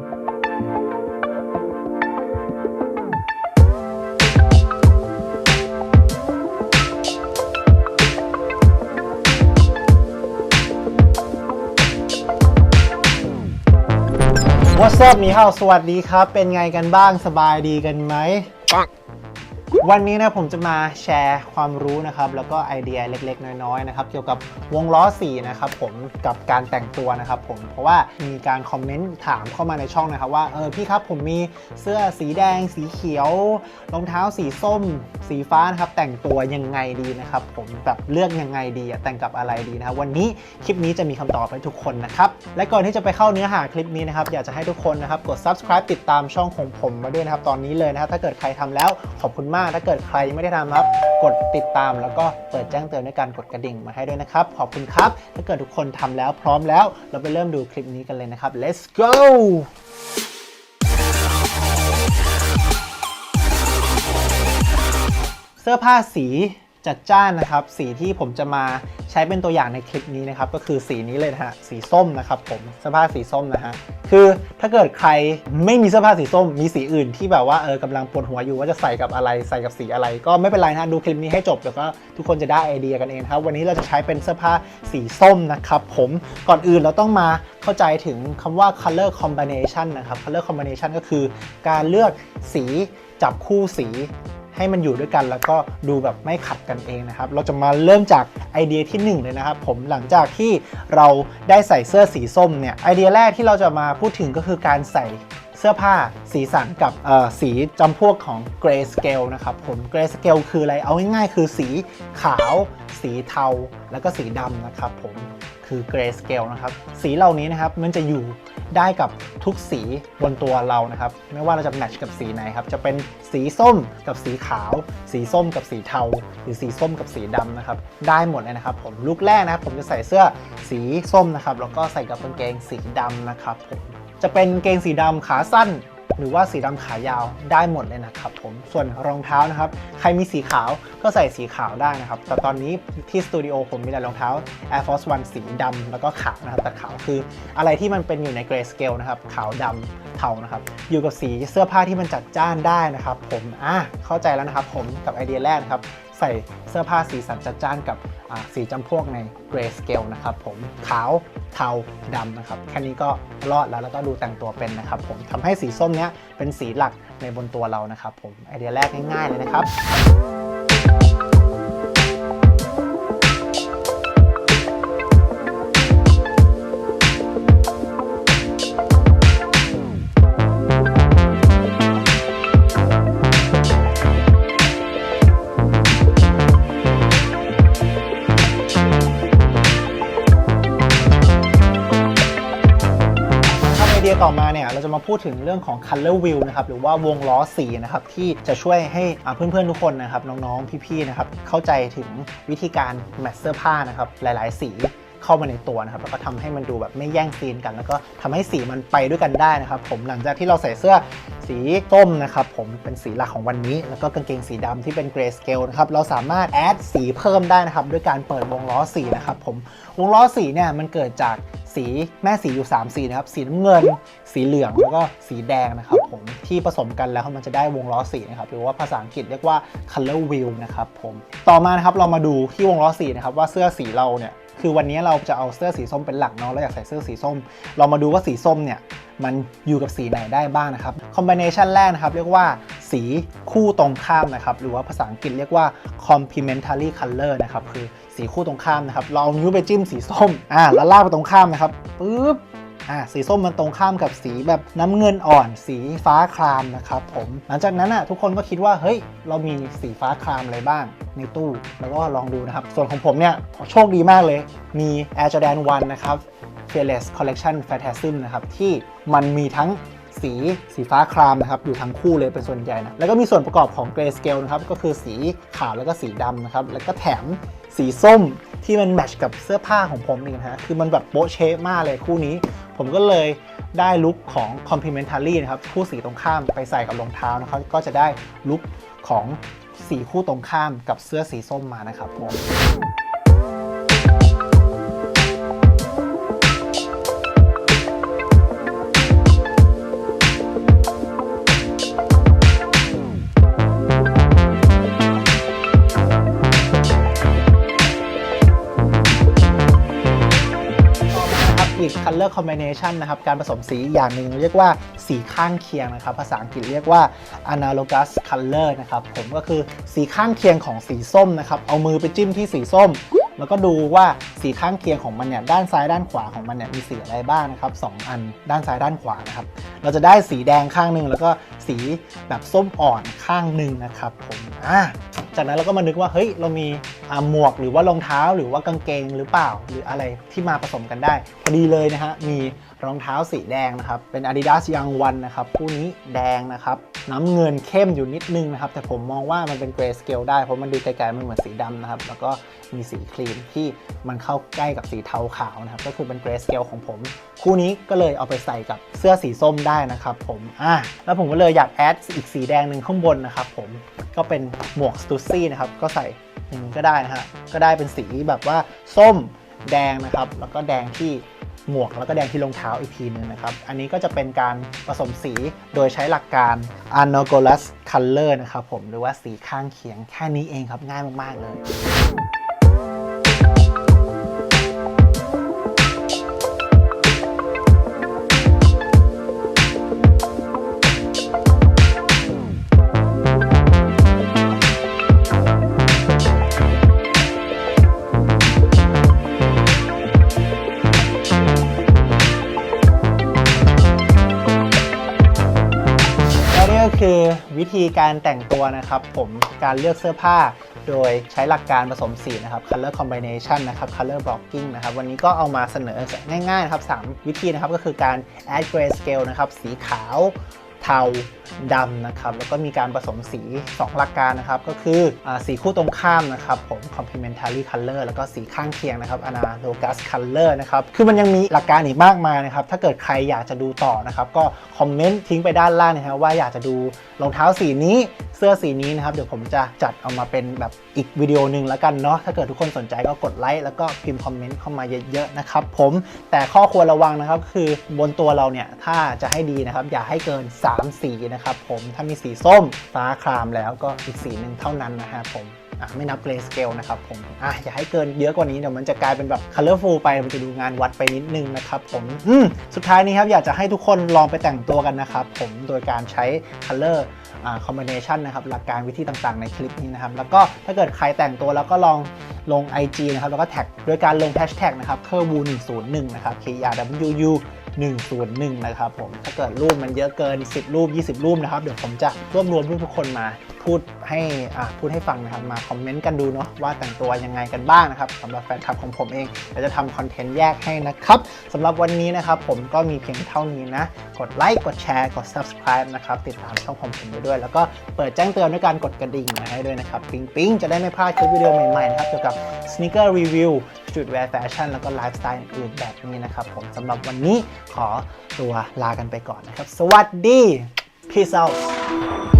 ว h a t s up มีเฮาสวัสดีครับ เป็นไงกันบ้างสบายดีกันไหม วันนี้นะผมจะมาแชร์ความรู้นะครับ แล้วก็ไอเดียเล็กๆ น้อยๆนะครับเกี่ยวกับวงล้อสีนะครับผมกับการแต่งตัวนะครับผมเพราะว่ามีการคอมเมนต์ถามเข้ามาในช่องนะครับว่าเออพี่ครับผมมีเสื้อสีแดง สีเขียวรองเท้าสีส้ม สีฟ้านะครับแต่งตัวยังไงดีนะครับผมแบบเลือกยังไงดีแต่งกับอะไรดีนะครับวันนี้คลิปนี้จะมีคำตอบให้ทุกคนนะครับและก่อนที่จะไปเข้าเนื้อหาคลิปนี้นะครับอยากจะให้ทุกคนนะครับกด subscribe ติดตามช่องของผมมาด้วยนะครับตอนนี้เลยนะครับถ้าเกิดใครทำแล้วขอบคุณมาก ถ้าเกิดใครยังไม่ได้ทำครับ กดติดตามแล้วก็เปิดแจ้งเตือนด้วยการกดกระดิ่งมาให้ด้วยนะครับขอบคุณครับถ้าเกิดทุกคนทำแล้วพร้อมแล้ว เราไปเริ่มดูคลิปนี้กันเลยนะครับ let's go เสื้อผ้าสีจัดจ้านนะครับ สีที่ผมจะมาใช้เป็นตัวอย่างในคลิปนี้นะครับ ก็คือสีนี้เลยนะฮะสีส้มนะครับผมเสื้อผ้าสีส้มนะฮะคือถ้าเกิดใครไม่มีเสื้อผ้าสีส้ม มีสีอื่นที่แบบว่าเออกำลังปวดหัวอยู่ว่าจะใส่กับอะไรใส่กับสีอะไร ก็ไม่เป็นไรนะดูคลิปนี้ให้จบเดี๋ยวก็ทุกคนจะได้ไอเดียกันเองครับ วันนี้เราจะใช้เป็นเสื้อผ้าสีส้มนะครับผมก่อนอื่นเราต้องมาเข้าใจถึงคำว่า color combination นะครับ color combination ก็คือการเลือกสีจับคู่สี ให้มันอยู่ด้วยกัน แล้วก็ดูแบบไม่ขัดกันเองนะครับ เราจะมาเริ่มจากไอเดียที่ 1 เลยนะครับ ผมหลังจากที่เราได้ใส่เสื้อสีส้มเนี่ยไอเดียแรกที่เราจะมาพูดถึงก็คือการใส่เสื้อผ้าสีสันกับสีจำพวกของ gray scale นะครับผม gray scale คืออะไรเอาง่ายๆ คือสีขาว สีเทา แล้วก็สีดำนะครับผมคือ gray scale นะครับ สีเหล่านี้นะครับมันจะอยู่ ได้กับทุกสีบนตัวเรานะครับ ไม่ว่าเราจะแมทช์กับสีไหนครับ จะเป็นสีส้มกับสีขาว สีส้มกับสีเทา หรือสีส้มกับสีดำนะครับ ได้หมดเลยนะครับ ผมลุกแรกนะครับ ผมจะใส่เสื้อสีส้มนะครับ แล้วก็ใส่กับกางเกงสีดำนะครับผมจะเป็นกางเกงสีดำขาสั้น หรือว่าสีดำขายาวได้หมดเลยนะครับผมส่วนรองเท้านะครับใครมีสีขาวก็ใส่สีขาวได้นะครับแต่ตอนนี้ที่สตูดิโอผมมีแต่รองเท้า Air Force One สีดำแล้วก็ขาวนะครับแต่ขาวคืออะไรที่มันเป็นอยู่ในเกรสเกลนะครับขาวดำ เทานะครับ อยู่กับสีเสื้อผ้าที่มันจัดจ้านได้นะครับ ผมอะเข้าใจแล้วนะครับ ผมกับไอเดียแรกนะครับใส่เสื้อผ้าสีสันจัดจ้านกับสีจำพวกใน gray scale นะครับผมขาวเทาดำนะครับ แค่นี้ก็รอดแล้วแล้วก็ดูแต่งตัวเป็นนะครับ ผมทำให้สีส้มเนี้ยเป็นสีหลักในบนตัวเรานะครับ ผมไอเดียแรกง่ายๆเลยนะครับ จะมาพูดถึงเรื่องของ color wheel นะครับหรือว่าวงล้อสีนะครับที่จะช่วยให้อ่าเพื่อนๆทุกคนนะครับน้องๆพี่ๆนะครับเข้าใจถึงวิธีการแมทเสื้อผ้านะครับหลายๆ สีเข้ามาในตัวนะครับแล้วก็ทำให้มันดูแบบไม่แย่งซีนกัน แล้วก็ทำให้สีมันไปด้วยกันได้นะครับผมหลังจากที่เราใส่เสื้อสีส้มนะครับผมเป็นสีหลักของวันนี้ แล้วก็กางเกงสีดำที่เป็น gray scale นะครับเราสามารถแอดสีเพิ่มได้นะครับด้วยการเปิดวงล้อสีนะครับผมวงล้อสีเนี่ยมันเกิดจาก สีแม่สีอยู่ 3 สีนะครับ สีน้ำเงิน สีเหลืองแล้วก็สีแดงนะครับผมที่ผสมกันแล้วมันจะได้วงล้อสีนะครับหรือว่าภาษาอังกฤษเรียกว่า color wheel นะครับผมต่อมานะครับเรามาดูที่วงล้อสีนะครับว่าเสื้อสีเราเนี่ยคือวันนี้เราจะเอาเสื้อสีส้มเป็นหลักเนาะเราอยากใส่เสื้อสีส้ม เรามาดูว่าสีส้มเนี่ยมันอยู่กับสีไหนได้บ้างนะครับคอมบิเนชันแรกนะครับ เรียกว่าสีคู่ตรงข้ามนะครับ หรือว่าภาษาอังกฤษเรียกว่า complementary color นะครับ คือ สีคู่ตรงข้ามนะครับเราเอานิ้วไปจิ้มสีส้มอ่าแล้วลากไปตรงข้ามนะครับปึ๊บอ่าสีส้มมันตรงข้ามกับสีแบบน้ำเงินอ่อน สีฟ้าครามนะครับผมหลังจากนั้นอะทุกคนก็คิดว่าเฮ้ยเรามีสีฟ้าครามอะไรบ้างในตู้แล้วก็ลองดูนะครับ ส่วนของผมเนี่ยโชคดีมากเลย มี Air Jordan 1 นะครับ Fearless Collection Phantasm นะครับที่มันมีทั้ง สีสีฟ้าครามนะครับอยู่ทั้งคู่เลยเป็นส่วนใหญ่นะแล้วก็มีส่วนประกอบของ Gray Scale นะครับก็คือสีขาวแล้วก็สีดำนะครับแล้วก็แถมสีส้มที่มันแมทช์กับเสื้อผ้าของผมนี่นะฮะคือมันแบบโป๊ะเชะมากเลยคู่นี้ ผมก็เลยได้ลุคของ complementary นะครับคู่สีตรงข้ามไปใส่กับรองเท้านะครับก็จะได้ลุคของสีคู่ตรงข้ามกับเสื้อสีส้มมานะครับผม color combination นะครับการผสมสีอย่างหนึ่งเรียกว่าสีข้างเคียงนะครับ ภาษาอังกฤษเรียกว่า analogous color นะครับผมก็คือสีข้างเคียงของสีส้มนะครับเอามือไปจิ้มที่สีส้ม แล้วก็ดูว่าสีข้างเคียงของมันเนี่ยด้านซ้ายด้านขวาของมันเนี่ยมีสีอะไรบ้างนะครับสองอันด้านซ้ายด้านขวานะครับเราจะได้สีแดงข้างหนึ่งแล้วก็สีแบบส้มอ่อนข้างหนึ่งนะครับผมอะ จากนั้นเราก็มานึกว่าเฮ้ยเรามีหมวกหรือว่ารองเท้าหรือว่ากางเกงหรือเปล่า หรืออะไรที่มาผสมกันได้ พอดีเลยนะฮะมี รองเท้าสีแดงนะครับ เป็น Adidas Young One นะครับคู่นี้แดงนะครับ น้ำเงินเข้มอยู่นิดนึงนะครับ แต่ผมมองว่ามันเป็นเกรสเกลได้ เพราะมันดูไกลๆมันเหมือนสีดำนะครับ แล้วก็มีสีครีมที่มันเข้าใกล้กับสีเทาขาวนะครับ ก็คือเป็นเกรสเกลของผม คู่นี้ก็เลยเอาไปใส่กับเสื้อสีส้มได้นะครับผมอะแล้วผมก็เลยอยากแอดอีกสีแดงหนึ่งข้างบนนะครับผมก็เป็นหมวกสตูซี่นะครับก็ใส่อย่งก็ได้นะฮะก็ได้เป็นสีแบบว่าส้มแดงนะครับ แล้วก็แดงที่ หมวกแล้วก็แดงที่รองเท้าอีกทีหนึงนะครับ อันนี้ก็จะเป็นการผสมสีโดยใช้หลักการ analogous color นะครับผมหรือว่าสีข้างเคียงแค่นี้เองครับง่ายมาก ๆ เลย คือวิธีการแต่งตัวนะครับผมการเลือกเสื้อผ้าโดยใช้หลักการผสมสีนะครับ color combination นะครับ color blocking นะครับ วันนี้ก็เอามาเสนอง่ายๆนะครับ 3 วิธีนะครับ ก็คือการ add gray scale นะครับ สีขาว เทา ดำนะครับแล้วก็มีการผสมสี 2 หลักการนะครับก็คืออสีคู่ตรงข้ามนะครับผม complementary color แล้วก็สีข้างเคียงนะครับ analogous color นะครับคือมันยังมีหลักการอีกมากมายนะครับถ้าเกิดใครอยากจะดูต่อนะครับก็คอมเมนต์ทิ้งไปด้านล่างนะครับว่าอยากจะดูรองเท้าสีนี้เสื้อสีนี้นะครับเดี๋ยวผมจะจัดเอามาเป็นแบบอีกวิดีโอหนึ่งแล้วกันเนาะถ้าเกิดทุกคนสนใจก็กดไลค์แล้วก็พิมพ์คอมเมนต์เข้ามาเยอะๆนะครับผมแต่ข้อควรระวังนะครับคือบนตัวเราเนี่ยถ้าจะให้ดีนะครับอย่าให้เกิน 3 สีนะครับผมถ้ามีสีส้มฟ้าครามแล้วก็อีกสีหนึ่งเท่านั้นนะครับผมไม่นับเกรสเกลนะครับผมอะอย่าให้เกินเยอะกว่านี้เดี๋ยวมันจะกลายเป็นแบบ colorful ไปมันจะดูงานวัดไปนิดนึงนะครับผมอืมสุดท้ายนี้ครับอยากจะให้ทุกคนลองไปแต่งตัวกันนะครับผมโดยการใช้ color อ่า combination นะครับหลักการวิธีต่างๆในคลิปนี้นะครับแล้วก็ถ้าเกิดใครแต่งตัวแล้วก็ลองลง IG นะครับแล้วก็แท็กโดยการลง hashtag นะครับ k e r w u 101นะครับ k r w u 101 นะครับผม ถ้าเกิดรูปมันเยอะเกิน 10 รูป 20 รูปนะครับ เดี๋ยวผมจะรวบรวมรูปทุกคนมาพูดให้พูดให้ฟังนะครับมาคอมเมนต์กันดูเนาะว่าแต่งตัวยังไงกันบ้างนะครับสำหรับแฟนคลับของผมเองเดี๋ยวจะทำคอนเทนต์แยกให้นะครับสำหรับวันนี้นะครับผมก็มีเพียงเท่านี้นะ กดไลค์กดแชร์กด subscribe นะครับติดตามช่องของผมไปด้วย แล้วก็เปิดแจ้งเตือนด้วยการกดกระดิ่งมาให้ด้วยนะครับปิ๊งปิ๊งจะได้ไม่พลาดคลิปวิดีโอใหม่ๆนะครับเกี่ยวกับ sneaker review จุดแวร์แฟชั่นแล้วก็ไลฟ์สไตล์อื่นๆแบบนี้นะครับผมสำหรับวันนี้ขอตัวลากันไปก่อนนะครับ สวัสดี peace out